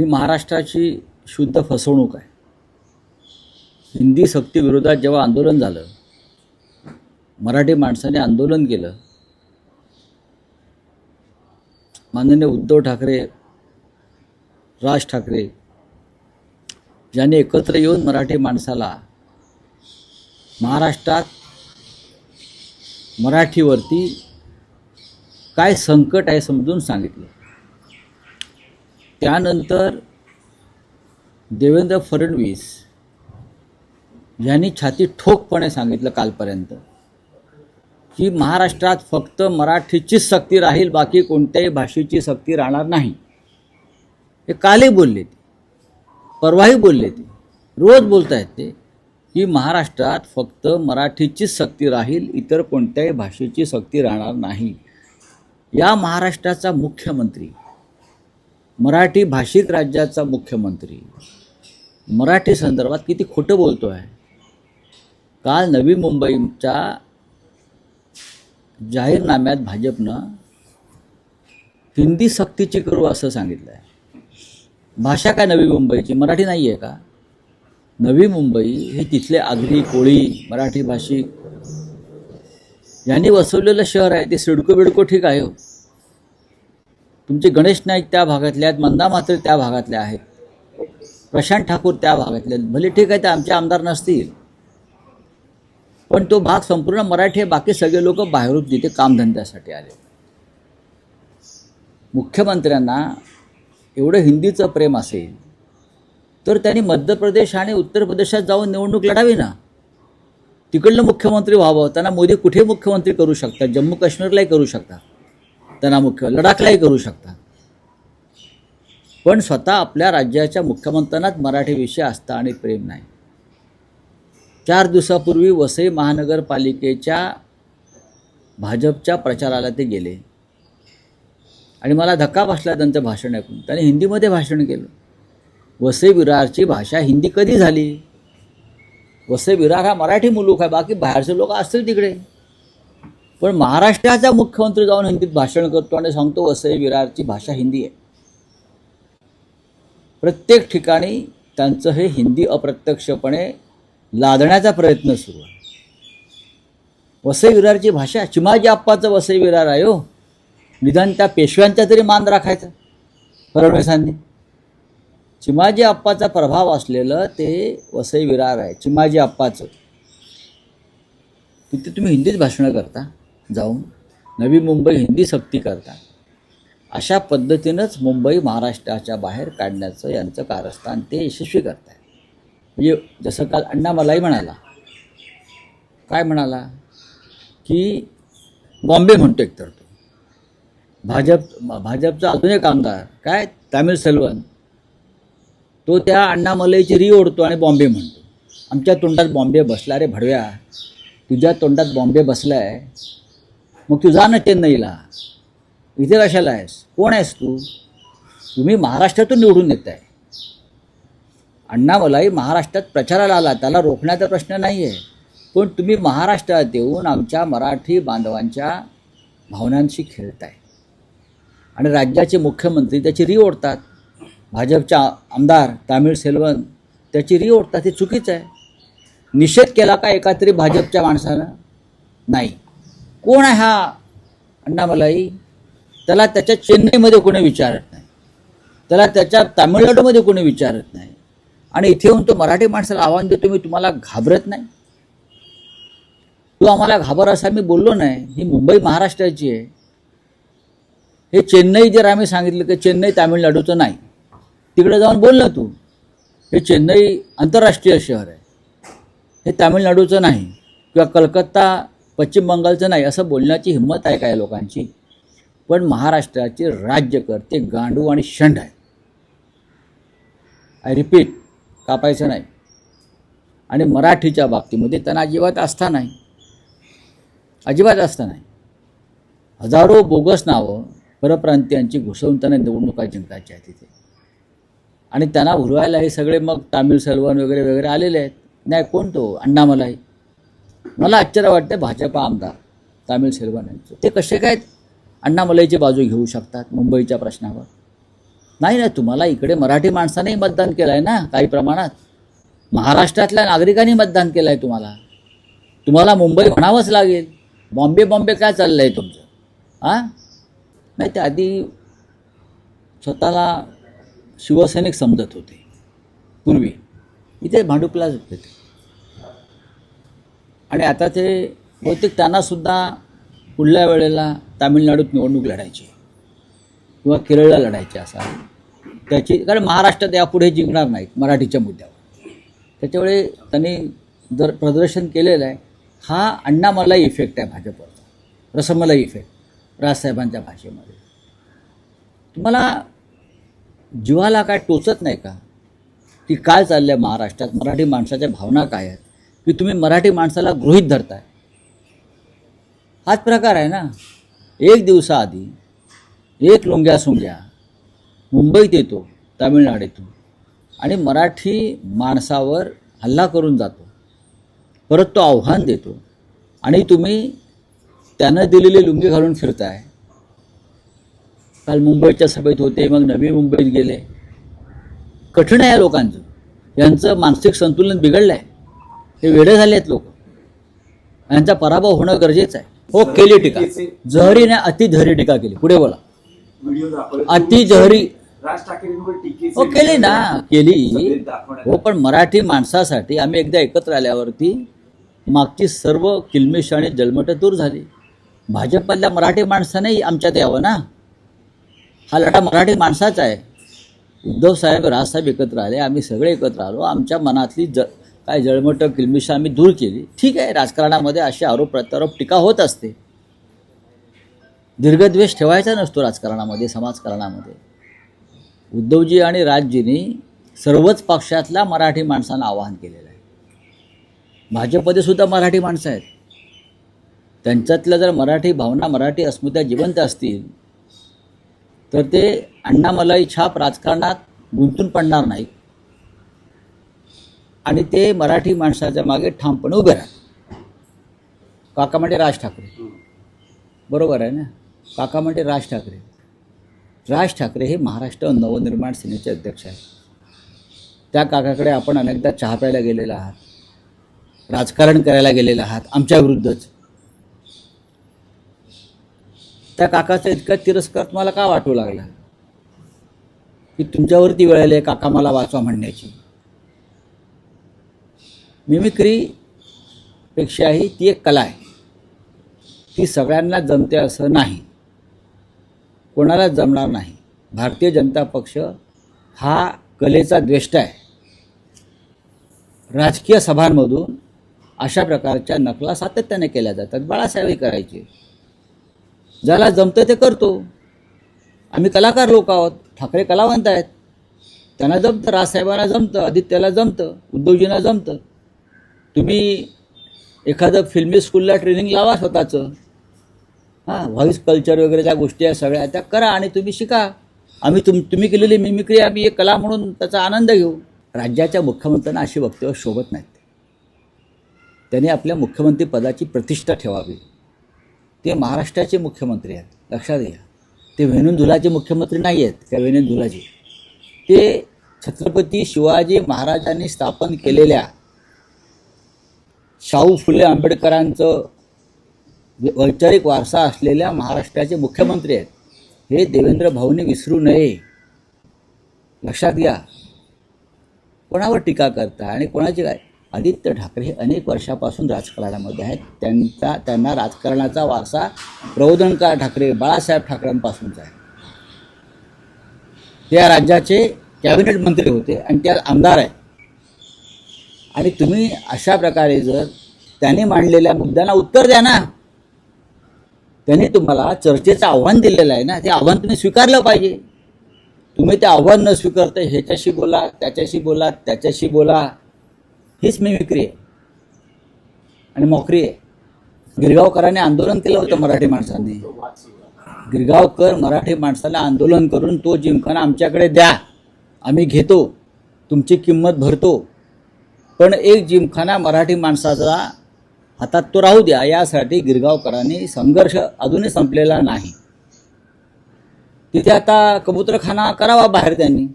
ही महाराष्ट्राची शुद्ध फसवणूक आहे. हिंदी सक्तीविरोधात जेव्हा आंदोलन झालं मराठी माणसाने आंदोलन केलं माननीय उद्धव ठाकरे राज ठाकरे ज्यांनी एकत्र येऊन मराठी माणसाला महाराष्ट्रात मराठीवरती काय संकट आहे समजून सांगितलं. त्यानंतर देवेंद्र फडणवीस यांनी छाती ठोकपणे सांगितलं कालपर्यंत की महाराष्ट्रात फक्त मराठीचीच सक्ती राहील बाकी कोणत्याही भाषेची सक्ती राहणार नाही. हे कालही बोलले ते परवाही बोलले ते रोज बोलत आहेत ते की महाराष्ट्रात फक्त मराठीचीच सक्ती राहील इतर कोणत्याही भाषेची सक्ती राहणार नाही. या महाराष्ट्राचा मुख्यमंत्री मराठी भाषिक राज्याचा मुख्यमंत्री. मराठी संदर्भात किती खोटं बोलतो आहे काल नवी मुंबईच्या जाहीरनाम्यात भाजपनं हिंदी सक्तीची करू असं सांगितलं आहे भाषा काय नवी मुंबईची? मराठी नाही आहे का? नवी मुंबई हे तिथले आगरी कोळी मराठी भाषिक. यांनी वसवलेलं शहर आहे ते सिडको बिडको ठीक आहे हो. तुमचे गणेश नाईक त्या भागातले आहेत मंदा मात्र त्या भागातले आहेत. प्रशांत ठाकूर त्या भागातले आहेत. भले ठीक आहे ते आमचे आमदार नसतील पण तो भाग संपूर्ण मराठी बाकी सगळे लोक बाहेरून तिथे कामधंद्यासाठी आले. मुख्यमंत्र्यांना एवढं हिंदीचं प्रेम असेल तर त्यांनी मध्य प्रदेश आणि उत्तर प्रदेशात जाऊन निवडणूक लढावी ना. तिकडलं मुख्यमंत्री व्हावं त्यांना मोदी कुठे मुख्यमंत्री करू शकतात जम्मू काश्मीरलाही करू शकतात. त्यांना मुख्य लडाखलाही करू शकतात पण स्वतः आपल्या राज्याच्या मुख्यमंत्र्यांनाच मराठीविषयी असता आणि प्रेम नाही. चार दिवसापूर्वी वसई महानगरपालिकेच्या भाजपच्या प्रचाराला ते गेले. आणि मला धक्का बसला त्यांचं भाषण ऐकून. त्यांनी हिंदीमध्ये भाषण केलं. वसई विरारची भाषा हिंदी कधी झाली? वसई विरार हा मराठी मुलूक आहे. बाकी बाहेरचे लोक असतील तिकडे. पण महाराष्ट्राचा मुख्यमंत्री जाऊन हिंदीत भाषण करतो आणि सांगतो वसई विरारची भाषा हिंदी आहे. प्रत्येक ठिकाणी त्यांचं हे हिंदी अप्रत्यक्षपणे लादण्याचा प्रयत्न सुरू आहे. वसई विरारची भाषा चिमाजी आप्पाचं वसई विरार आहे हो. निदान त्या पेशव्यांचा तरी मान राखायचा फडणवीसांनी. चिमाजी आप्पाचा प्रभाव असलेलं ते वसई विरार आहे चिमाजी आप्पाचं. तिथे तुम्ही हिंदीत भाषणं करता? जाऊन नवी मुंबई हिंदी सक्ती करतात. अशा पद्धतीनंच मुंबई महाराष्ट्राच्या बाहेर काढण्याचं यांचं कारस्थान ते यशस्वी करत आहे म्हणजे जसं काल अण्णा मलाही म्हणाला. काय म्हणाला? की बॉम्बे म्हणतो एकतर तो. भाजप भाजपचा अजून एक आमदार काय? तामिळ सेल्वन. तो त्या अण्णामलईची री ओढतो आणि बॉम्बे म्हणतो. आमच्या तोंडात बॉम्बे बसला रे भडव्या. तुझ्या तोंडात बॉम्बे बसला आहे मग तू जा ना चेन्नईला. इथे कशाला आहेस? कोण आहेस तू? तुम्ही महाराष्ट्रातून निवडून येत आहे अण्णामलाई महाराष्ट्रात प्रचाराला आला त्याला रोखण्याचा प्रश्न नाही आहे पण तुम्ही महाराष्ट्रात येऊन आमच्या मराठी बांधवांच्या भावनांशी खेळताय. आणि राज्याचे मुख्यमंत्री त्याची री ओढतात. भाजपच्या आमदार तामिळ सेल्वन त्याची री ओढतात हे चुकीचं आहे. निषेध केला का एका तरी भाजपच्या माणसानं? नाही. कोण आहे हा? अण्णामलाई त्याला त्याच्या चेन्नईमध्ये कोणी विचारत नाही. त्याला त्याच्या तामिळनाडूमध्ये कोणी विचारत नाही. आणि इथे येऊन तो मराठी माणसाला आव्हान देतो मी तुम्हाला घाबरत नाही. तू आम्हाला घाबर असा मी बोललो नाही. ही मुंबई महाराष्ट्राची आहे. हे चेन्नई जर आम्ही सांगितलं की चेन्नई तामिळनाडूचं नाही. तिकडे जाऊन बोल ना तू. हे चेन्नई आंतरराष्ट्रीय शहर आहे. हे तामिळनाडूचं नाही. किंवा कलकत्ता पश्चिम बंगालचं नाही असं बोलण्याची हिंमत आहे काय लोकांची? पण महाराष्ट्राचे राज्यकर्ते गांडू आणि शंड आहे आय रिपीट कापायचं नाही. आणि मराठीच्या बाबतीमध्ये त्यांना अजिबात आस्था नाही. अजिबात आस्था नाही. हजारो बोगस नावं परप्रांतीयांची घुसवून त्यांना निवडणुका जिंकायच्या आहेत तिथे. आणि त्यांना उरवायला हे सगळे मग तामिळ सलवान वगैरे वगैरे आलेले आहेत. नाही कोण तो? अण्णामलाई. मला आश्चर्य वाटतं भाजपा आमदार तामिळ सेल्वन यांचं. ते कसे काय अण्णामलाईची बाजू घेऊ शकतात मुंबईच्या प्रश्नावर. नाही ना तुम्हाला इकडे मराठी माणसानेही मतदान केलं आहे ना काही प्रमाणात. महाराष्ट्रातल्या नागरिकांनी मतदान केलं आहे तुम्हाला. तुम्हाला मुंबई म्हणावंच लागेल. बॉम्बे बॉम्बे काय चाललं आहे तुमचं? हां नाही ते आधी स्वतःला शिवसैनिक समजत होते. पूर्वी. इथे भांडुपलाच होते ते. आणि आता ते बहुतेक त्यांनासुद्धा पुढल्या वेळेला तामिळनाडूत निवडणूक लढायची किंवा केरळला लढायची असा त्याची कारण महाराष्ट्रात यापुढे जिंकणार नाहीत मराठीच्या मुद्द्यावर. त्याच्यामुळे त्यांनी जर प्रदर्शन केलेलं आहे हा अण्णामलाई इफेक्ट आहे भाजपवरचा. रसमलाई इफेक्ट राजसाहेबांच्या भाषेमध्ये. तुम्हाला जीवाला काय टोचत नाही का? की काय चाललं आहे महाराष्ट्रात? मराठी माणसाच्या भावना काय आहेत? की तुम्ही मराठी माणसाला गृहीत धरताय. हाच प्रकार आहे ना. एक दिवसाआधी एक लोंग्या सोंग्या मुंबईत येतो तामिळनाडूतून. आणि मराठी माणसावर हल्ला करून जातो. परत तो आव्हान देतो. आणि तुम्ही त्यानं दिलेली लुंगी घालून फिरताय. काल मुंबईच्या सभेत होते मग नवी मुंबईत गेले. कठीण आहे लोकांचं. यांचं मानसिक संतुलन बिघडलं आहे हे वेडे झाले आहेत लोक. यांचा पराभव होणं गरजेचं आहे. हो केली टीका. जहरीने अति जहरी टीका केली. पुढे बोला. व्हिडिओ दाखवले. अति जहरी राज ठाकरेंवर टीकेचे हो केली ना. केली. हो पण मराठी माणसासाठी आम्ही एकदा एकत्र आल्यावरती मागची सर्व किलमिश आणि जलमटं दूर झाली. भाजपमधल्या मराठी माणसानेही आमच्यात यावं ना? हा लढा मराठी माणसाचा आहे. उद्धव साहेब राजसाहेब एकत्र आले. आम्ही सगळे एकत्र आलो. आमच्या मनातली ज काय जळमट किलमिशं आम्ही दूर केली. ठीक आहे राजकारणामध्ये असे आरोप प्रत्यारोप टीका होत असते. दीर्घद्वेष ठेवायचा नसतो राजकारणामध्ये समाजकारणामध्ये. उद्धवजी आणि राजजींनी सर्वच पक्षातल्या मराठी माणसांना आवाहन केलेलं आहे. भाजपमध्ये सुद्धा मराठी माणसं आहेत. त्यांच्यातल्या जर मराठी भावना मराठी अस्मिता जिवंत असतील तर ते अण्णामलाई छाप राजकारणात गुंतून पडणार नाही आणि ते मराठी माणसाच्या मागे ठामपणे उभे राहतात. काका म्हणजे राज ठाकरे. बरोबर आहे ना? काका म्हणजे राज ठाकरे. राज ठाकरे हे महाराष्ट्र नवनिर्माण सेनेचे अध्यक्ष आहेत. त्या काकाकडे आपण अनेकदा चहा प्यायला गेलेला आहात. राजकारण करायला गेलेला आहात. आमच्या विरुद्धच. त्या काकाचा इतका तिरस्कार तुम्हाला का वाटू लागला? की तुमच्यावरती वेळ आली काका मला वाचवा म्हणण्याची? मिमिक्रीपेक्षाही ती एक कला आहे. ती सगळ्यांना जमते असं नाही. कोणाला जमणार नाही. भारतीय जनता पक्ष हा कलेचा द्वेष्ट आहे. राजकीय सभांमधून अशा प्रकारच्या नकला सातत्याने केल्या जातात. बाळासाहेबही करायचे. ज्याला जमतं ते करतो. आम्ही कलाकार लोक आहोत. ठाकरे कलावंत आहेत. त्यांना जमतं. राजसाहेबांना जमतं. आदित्याला जमतं. उद्धवजींना जमतं. तुम्ही एखादं फिल्मी स्कूलला ट्रेनिंग लावा स्वतःचं. हां व्हॉइस कल्चर वगैरे ज्या गोष्टी आहेत सगळ्या त्या करा आणि तुम्ही शिका. आम्ही तुम तुम्ही केलेली मिमिक्री आम्ही एक कला म्हणून त्याचा आनंद घेऊ. राज्याच्या मुख्यमंत्र्यांना अशी वक्तव्य शोभत नाहीत. त्यांनी आपल्या मुख्यमंत्रीपदाची प्रतिष्ठा ठेवावी. ते महाराष्ट्राचे मुख्यमंत्री आहेत. लक्षात घ्या. ते वेणुंदुलाचे मुख्यमंत्री नाही आहेत त्या वेणुंदुलाचे ते छत्रपती शिवाजी महाराजांनी स्थापन केलेल्या शाहू फुले आंबेडकरांचं वैचारिक वारसा असलेल्या महाराष्ट्राचे मुख्यमंत्री आहेत. हे देवेंद्र भाऊने विसरू नये. लक्षात घ्या. कोणावर टीका करता आणि कोणाची काय? आदित्य ठाकरे हे अनेक वर्षापासून राजकारणामध्ये आहेत. त्यांचा त्यांना राजकारणाचा वारसा प्रबोधनकार ठाकरे बाळासाहेब ठाकरेंपासूनचा आहे. त्या या राज्याचे कॅबिनेट मंत्री होते आणि त्या आमदार आहेत. आणि तुम्ही अशा प्रकारे जर त्याने मांडलेल्या मुद्द्यांना उत्तर द्या ना त्यांनी तुम्हाला चर्चेचं आव्हान दिलेलं आहे ना ते आव्हान तुम्ही स्वीकारलं पाहिजे. तुम्ही ते आव्हान न स्वीकारता ह्याच्याशी बोला त्याच्याशी बोला त्याच्याशी बोला. हीच मी विक्री आहे. आणि मोकरी आहे. गिरगावकरांनी आंदोलन केलं होतं मराठी माणसांनी. गिरगावकर मराठी माणसाला आंदोलन करून तो जिमखाना आमच्याकडे द्या. आम्ही घेतो. तुमची किंमत भरतो. पण एक जिमखाना मराठी माणसाचा हातात तो राहू द्या यासाठी गिरगावकरांनी संघर्ष अजूनही संपलेला नाही. तिथे आता कबुतरखाना करावा बाहेर त्यांनी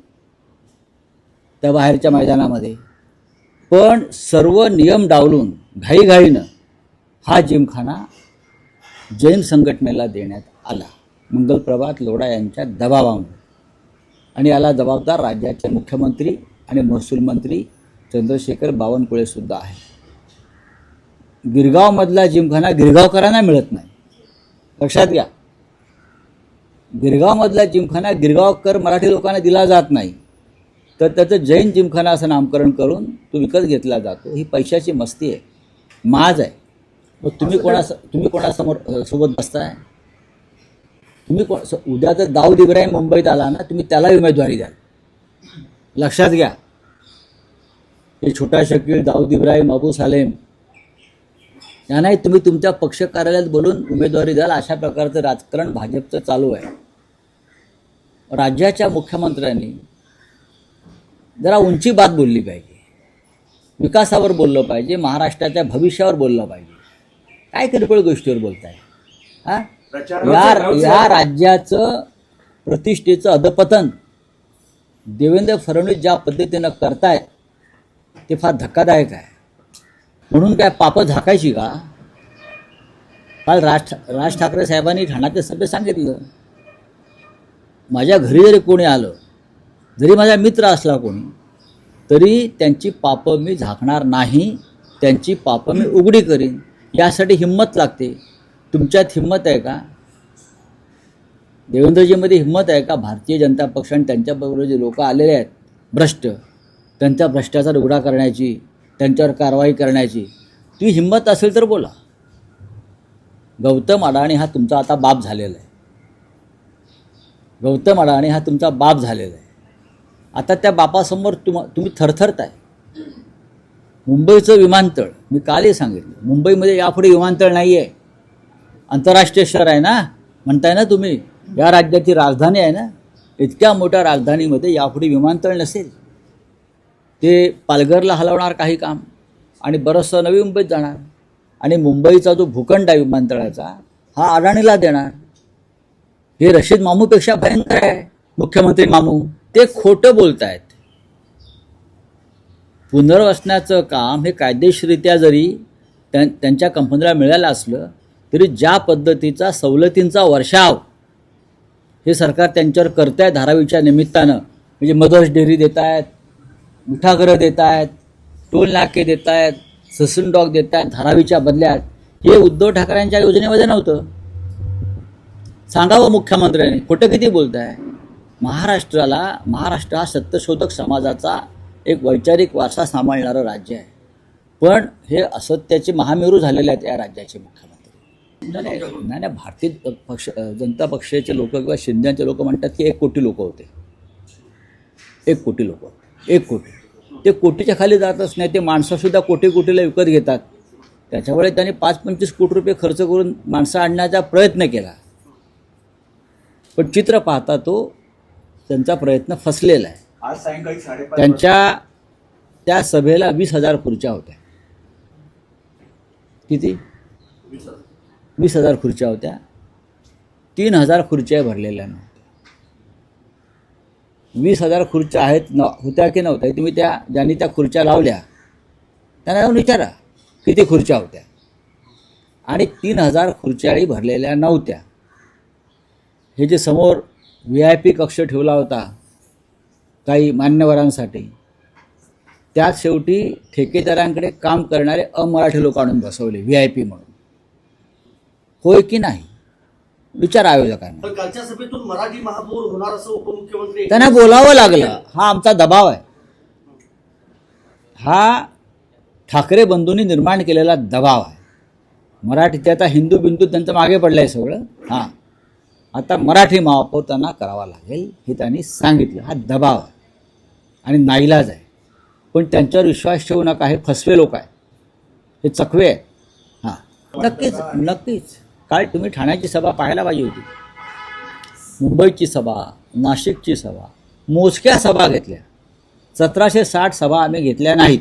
त्या बाहेरच्या मैदानामध्ये. पण सर्व नियम डावलून घाईघाईनं हा जिमखाना जैन संघटनेला देण्यात आला. मंगलप्रभात लोढा यांच्या दबावामुळे. आणि याला जबाबदार राज्याचे मुख्यमंत्री आणि महसूल मंत्री चंद्रशेखर बावनकुळे सुद्धा आहे. गिरगावमधला जिमखाना गिरगावकरांना मिळत नाही. लक्षात घ्या. गिरगावमधला जिमखाना गिरगावकर मराठी लोकांना दिला जात नाही. तर त्याचं जैन जिमखाना असं नामकरण करून तो विकत घेतला जातो. ही पैशाची मस्ती आहे. माज आहे. मग तुम्ही कोणा तुम्ही कोणासमोर सोबत बसताय? तुम्ही कोण उद्या जर दाऊद इब्राहिम मुंबईत आला ना तुम्ही त्याला उमेदवारी द्याल. लक्षात घ्या. हे छोटा शकील दाऊद इब्राहिम अबू सालेम यांनाही तुम्ही तुमच्या पक्ष कार्यालयात बोलून उमेदवारी द्याल. अशा प्रकारचं राजकारण भाजपचं चालू आहे. राज्याच्या मुख्यमंत्र्यांनी जरा उंची बात बोलली पाहिजे. विकासावर बोललं पाहिजे. महाराष्ट्राच्या भविष्यावर बोललं पाहिजे. काय किरकोळ गोष्टीवर बोलताय? हा? या या राज्याचं प्रतिष्ठेचं अधपतन देवेंद्र फडणवीस ज्या पद्धतीनं करतायत ते फार धक्कादायक आहे. म्हणून काय पापं झाकायची का? काल राज राज ठाकरे साहेबांनी ठाण्याच्या सभेत सांगितलं. माझ्या घरी जरी कोणी आलं जरी माझा मित्र असला कोणी तरी त्यांची पापं मी झाकणार नाही त्यांची पापं मी उघडी करीन. यासाठी हिंमत लागते. तुमच्यात हिंमत आहे का? देवेंद्रजीमध्ये हिंमत आहे का? भारतीय जनता पक्ष आणि त्यांच्याबरोबर जे लोक आलेले आहेत भ्रष्ट त्यांचा भ्रष्टाचार उघडा करण्याची त्यांच्यावर कारवाई करण्याची. ती हिंमत असेल तर बोला. गौतम अडाणी हा तुमचा आता बाप झालेला आहे. गौतम अडाणी हा तुमचा बाप झालेला आहे. आता त्या बापासमोर तुम तुम्ही थरथरताय. मुंबईचं विमानतळ मी कालही सांगितलं मुंबईमध्ये यापुढे विमानतळ नाही आहे आंतरराष्ट्रीय शहर आहे ना? म्हणताय ना तुम्ही या राज्याची राजधानी आहे ना? इतक्या मोठ्या राजधानीमध्ये यापुढे विमानतळ नसेल. ते पालघरला हलवणार काही काम आणि बरंचसं नवी मुंबईत जाणार आणि मुंबईचा जो भूखंड आहे विमानतळाचा हा अडाणीला देणार. हे रशीद मामूपेक्षा भयंकर आहे मुख्यमंत्री मामू. ते खोटं बोलतायत. पुनर्वसनाचं काम हे कायदेशीरित्या जरी त्यांच्या कंपनीला मिळालं असलं तरी ज्या पद्धतीचा सवलतींचा वर्षाव हे सरकार त्यांच्यावर करत आहे धारावीच्या निमित्तानं. म्हणजे मदर्स डेअरी देत आहेत मिठागरं देत आहेत टोल नाके देत आहेत ससून डॉग देत आहेत धारावीच्या बदल्यात. हे उद्धव ठाकरेंच्या योजनेमध्ये नव्हतं. सांगावं मुख्यमंत्र्यांनी खोटं किती बोलताय? महाराष्ट्राला महाराष्ट्र हा सत्यशोधक समाजाचा एक वैचारिक वारसा सांभाळणारं राज्य आहे. पण हे असत्याचे महामेरू झालेले आहेत या राज्याचे मुख्यमंत्री. नाही नाही नाही, नाही भारतीय पक्ष जनता पक्षाचे लोक किंवा शिंद्यांचे लोक म्हणतात की एक कोटी लोक होते. एक कोटी लोक एक कोटी. ते कोटीच्या खाली जातच नाही ते माणसंसुद्धा कोटी कोटीला विकत घेतात. त्याच्यामुळे त्यांनी पाच पंचवीस कोटी रुपये खर्च करून माणसं आणण्याचा प्रयत्न केला. पण चित्र पाहता तो त्यांचा प्रयत्न फसलेला आहे. आज सायंकाळी त्यांच्या त्या सभेला वीस हजार खुर्च्या होत्या. किती? वीस हजार. खुर्च्या होत्या. तीन हजार खुर्च्या भरलेल्या. नव्हत्या वीस हजार खुर्च्या आहेत न होत्या की नव्हत्या तुम्ही त्या ज्यांनी त्या खुर्च्या लावल्या त्यांना जाऊन विचारा किती खुर्च्या होत्या. आणि तीन हजार खुर्च्याही भरलेल्या नव्हत्या. हे जे समोर व्ही आय पी कक्ष ठेवला होता काही मान्यवरांसाठी त्यात शेवटी ठेकेदारांकडे काम करणारे अमराठी लोक आणून बसवले व्ही आय पी म्हणून. होय की नाही? विचार आयोजकांना. पण कालच्या सभेतून मराठी महापौर होणार असं उपमुख्यमंत्री त्यांना बोलावं लागलं. हा आमचा दबाव आहे. हा ठाकरे बंधूंनी निर्माण केलेला दबाव आहे. मराठी आता हिंदू बिंदू त्यांचं मागे पडलं आहे सगळं. हां. आता मराठी महापौर त्यांना करावा लागेल हे त्यांनी सांगितलं. हा दबाव आहे. आणि नाईलाज आहे. पण त्यांच्यावर विश्वास ठेवू नका. हे फसवे लोक आहेत. हे चकवे आहेत. हां. नक्कीच नक्कीच. काल तुम्ही ठाण्याची सभा पाहायला पाहिजे होती. मुंबईची सभा नाशिकची सभा मोजक्या सभा घेतल्या. सतराशे साठ सभा आम्ही घेतल्या नाहीत.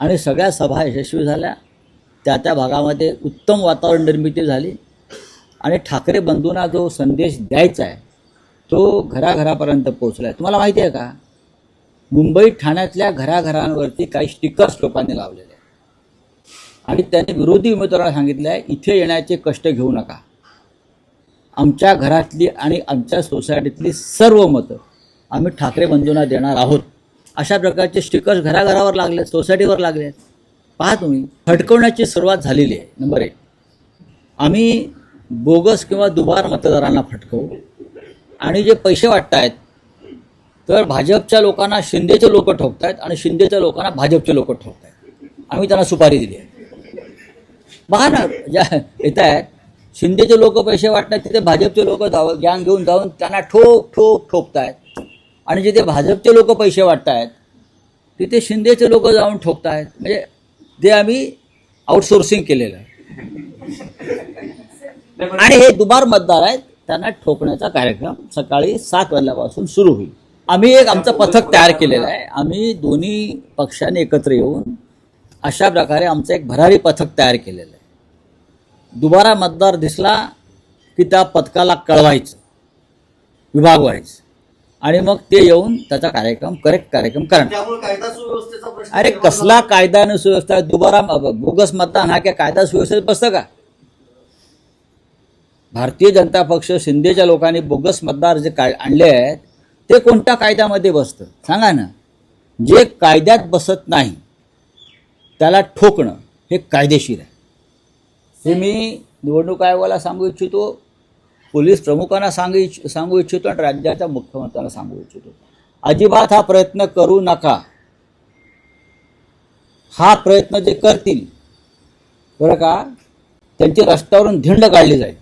आणि सगळ्या सभा यशस्वी झाल्या. त्या त्या भागामध्ये उत्तम वातावरण निर्मिती झाली. आणि ठाकरे बंधूंना जो संदेश द्यायचा आहे तो घराघरापर्यंत पोहोचला आहे तुम्हाला माहिती आहे का? मुंबई ठाण्यातल्या घराघरांवरती काही स्टिकर्स लोकांनी लावले आहेत. आणि त्यांनी विरोधी उमेदवाराला सांगितलं आहे इथे येण्याचे कष्ट घेऊ नका. आमच्या घरातली आणि आमच्या सोसायटीतली सर्व मतं आम्ही ठाकरे बंधूंना देणार आहोत. अशा प्रकारचे स्टिकर्स घराघरावर लागले सोसायटीवर लागले आहेत. पहा तुम्ही फटकवण्याची सुरुवात झालेली आहे. नंबर एक आम्ही बोगस किंवा दुबार मतदारांना फटकवू. आणि जे पैसे वाटतायत तर भाजपच्या लोकांना शिंदेचे लोक ठोकतायत आणि शिंदेच्या लोकांना भाजपचे लोक ठोकतायत. आम्ही त्यांना सुपारी दिली आहे. पहा ना येत आहेत शिंदेचे लोक पैसे वाटतात तिथे भाजपचे लोक जाव गॅंग घेऊन जाऊन त्यांना ठोक ठोक ठोकतायत आणि जिथे भाजपचे लोक पैसे वाटतायत तिथे शिंदेचे लोक जाऊन ठोकतायत म्हणजे ते आम्ही आउटसोर्सिंग केलेलं आहे. आणि हे दुबार मतदार आहेत त्यांना ठोकण्याचा कार्यक्रम सकाळी सात वाजल्यापासून सुरू होईल. आम्ही एक आमचं पथक तयार केलेलं आहे. आम्ही दोन्ही पक्षांनी एकत्र येऊन अशा प्रकारे आमचं एक भरारी पथक तयार केलेलं आहे. दुबारा मतदार दिसला की त्या पथकाला कळवायचं विभाग व्हायचं. आणि मग ते येऊन त्याचा कार्यक्रम करेक्ट कार्यक्रम करणार. अरे कसला. कायदा आणि सुव्यवस्था दुबारा बोगस मतदान हा काय कायदा सुव्यवस्थेत बसतं का? भारतीय जनता पक्ष शिंदेच्या लोकांनी बोगस मतदार जे काय आणले आहेत ते कोणत्या कायद्यामध्ये बसतं? सांगा ना. जे कायद्यात बसत नाही त्याला ठोकणं हे कायदेशीर आहे. हे मी निवडणूक आयोगाला सांगू इच्छितो पोलीस प्रमुखांना सांगू इच्छ सांगू इच्छितो आणि राज्याच्या मुख्यमंत्र्यांना सांगू इच्छितो. अजिबात हा प्रयत्न करू नका. हा प्रयत्न जे करतील बरं का त्यांची रस्त्यावरून धिंड काढली जाईल.